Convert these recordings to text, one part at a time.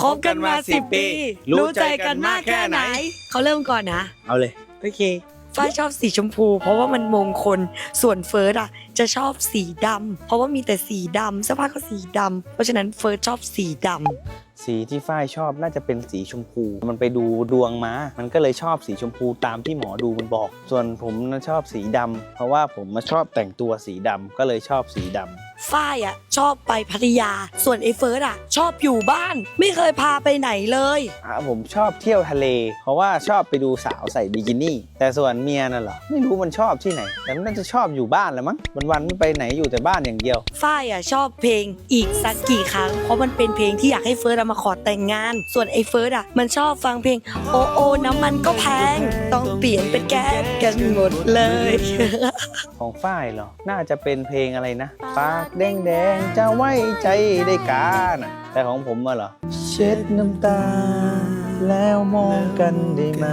คบกันมาสิบปี รู้ใจกันมากแค่ไหน เขาเริ่มก่อนนะ เอาเลย โอเค ฝ้ายชอบสีชมพู เพราะว่ามันมงคล ส่วนเฟิร์สอะ จะชอบสีดำเพราะว่ามีแต่สีดำเสื้อผ้าก็สีดำเพราะฉะนั้นเฟิร์สชอบสีดำสีที่ฝ้ายชอบน่าจะเป็นสีชมพู มันไปดูดวงมา มันก็เลยชอบสีชมพูตามที่หมอดูมันบอก ส่วนผมน่ะชอบสีดำเพราะว่าผมมาชอบแต่งตัวสีดำก็เลยชอบสีดำ ฝ้ายอะชอบไปพัทยา ส่วนไอ้เฟิร์สอะ ชอบอยู่บ้าน ไม่เคยพาไปไหนเลย อะผมชอบเที่ยวทะเล เพราะว่าชอบไปดูสาวใส่บิกินี่ แต่ส่วนเมียน่ะเหรอไม่รู้มันชอบที่ไหน แต่มันน่าจะชอบอยู่บ้านแหละมั้งวันๆไม่ไปไหนอยู่แต่บ้านอย่างเดียว ฝ้ายอะชอบเพลงอีกสักกี่ครั้ง เพราะมันเป็นเพลงที่อยากให้เฟิร์สอะมาขอแต่งงาน ส่วนไอ้เฟิร์สอะมันชอบฟังเพลงโอโอน้ำมันก็แพง ต้องเปลี่ยนเป็นแก๊สกันหมดเลย ของฝ้ายเหรอ น่าจะเป็นเพลงอะไรนะปากแดงแดงๆจะไว้ใจได้กาน่ะแต่ของผมอะเหรอ เช็ดน้ำตา แล้วมองกันได้ไหม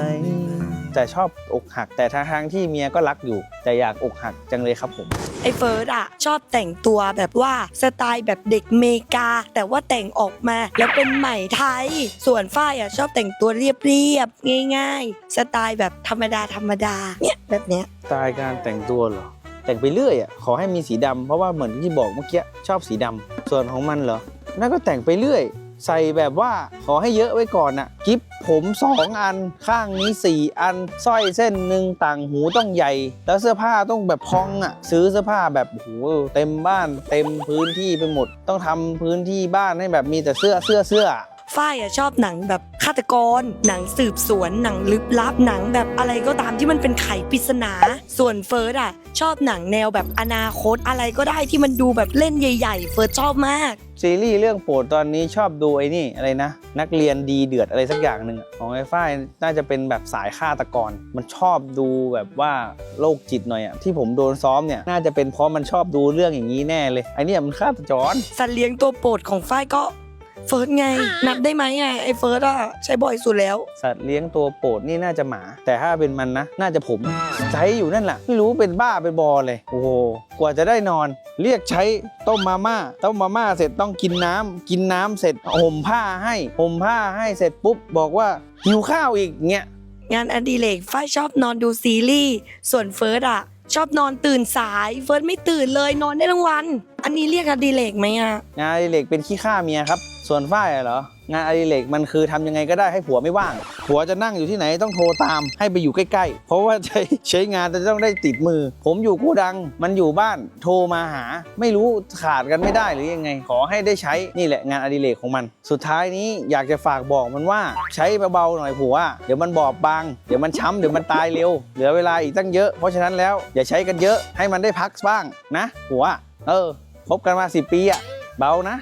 แต่ชอบอกหัก แต่ทางๆที่เมียก็รักอยู่ แต่อยากอกหักจังเลยครับผม ไอ้เฟิร์สอะชอบแต่งตัวแบบว่าสไตล์แบบเด็กเมกา แต่ว่าแต่งออกมาแล้วเป็นใหม่ไทย ส่วนฝ้ายอะชอบแต่งตัวเรียบๆง่าย ๆ สไตล์แบบธรรมดาธรรมดาเนี่ยแบบเนี้ยสไตล์การแต่งตัวเหรอ แต่งไปเรื่อยอะขอให้มีสีดำเพราะว่าเหมือนที่บอกเมื่อกี้ชอบสีดำส่วนของมันเหรอนั่นก็แต่งไปเรื่อย ใส่แบบว่าขอให้เยอะไว้ก่อนน่ะกิฟผมสองอันข้างนี้สี่อันสร้อยเส้นหนึ่งต่างหูต้องใหญ่ แล้วเสื้อผ้าต้องแบบพองอะซื้อเสื้อผ้าแบบโอ้โหเต็มบ้าน เต็มพื้นที่ไปหมด ต้องทำพื้นที่บ้านให้แบบมีแต่เสื้อเสื้อเสื้อ ฝ้ายอะชอบหนังแบบฆาตกร หนังสืบสวน หนังลึกลับ หนังแบบอะไรก็ตามที่มันเป็นไขปริศนา ส่วนเฟิร์สอะชอบหนังแนวแบบอนาคตอะไรก็ได้ที่มันดูแบบเล่นใหญ่ ๆ เฟิร์สชอบมาก ซีรีส์เรื่องโปรดตอนนี้ชอบดูไอ้นี่อะไรนะ นักเรียนดีเดือดอะไรสักอย่างหนึ่งอะของไอ้ฝ้ายน่าจะเป็นแบบสายฆาตกร มันชอบดูแบบว่าโรคจิตหน่อยอะที่ผมโดนซ้อมเนี่ยน่าจะเป็นเพราะมันชอบดูเรื่องอย่างนี้แน่เลยไอ้เนี่ยมันฆาตจร สัตว์เลี้ยงตัวโปรดของฝ้ายก็ เฟิร์สไง นับได้ไหมอะไอ้เฟิร์สอะใช้บ่อยสุดแล้ว สัตว์เลี้ยงตัวโปรดนี่น่าจะหมา แต่ถ้าเป็นมันนะ น่าจะผม ใช้อยู่นั่นแหละไม่รู้เป็นบ้าเป็นบอเลย โอ้โหกว่าจะได้นอน เรียกใช้ต้มมาม่าต้มมาม่าเสร็จต้องกินน้ำกินน้ำเสร็จห่มผ้าให้ห่มผ้าให้เสร็จปุ๊บบอกว่าหิวข้าวอีกเงี้ย งานอดิเรกฝ้ายชอบนอนดูซีรีส์ส่วนเฟิร์สอะชอบนอนตื่นสายเฟิร์สไม่ตื่นเลยนอนได้ทั้งวัน อันนี้เรียกอดิเรกไหมอะงานอดิเรกเป็นขี้ข้าเมียครับ ส่วนฝ้ายอะเหรองานอดิเรกมันคือทำยังไงก็ได้ให้ผัวไม่ว่าง ผัวจะนั่งอยู่ที่ไหนต้องโทรตามให้ไปอยู่ใกล้ๆ เพราะว่าใช้ใช้งานจะต้องได้ติดมือ ผมอยู่กู้ดัง มันอยู่บ้านโทรมาหา ไม่รู้ขาดกันไม่ได้หรือยังไง ขอให้ได้ใช้นี่แหละงานอดิเรกของมัน สุดท้ายนี้อยากจะฝากบอกมันว่าใช้เบาๆหน่อยผัวเดี๋ยวมันบอบบาง เดี๋ยวมันช้ำเดี๋ยวมันตายเร็ว เหลือเวลาอีกตั้งเยอะ เพราะฉะนั้นแล้วอย่าใช้กันเยอะให้มันได้พักบ้างนะผัวเออคบกันมาสิปีอะเบานะ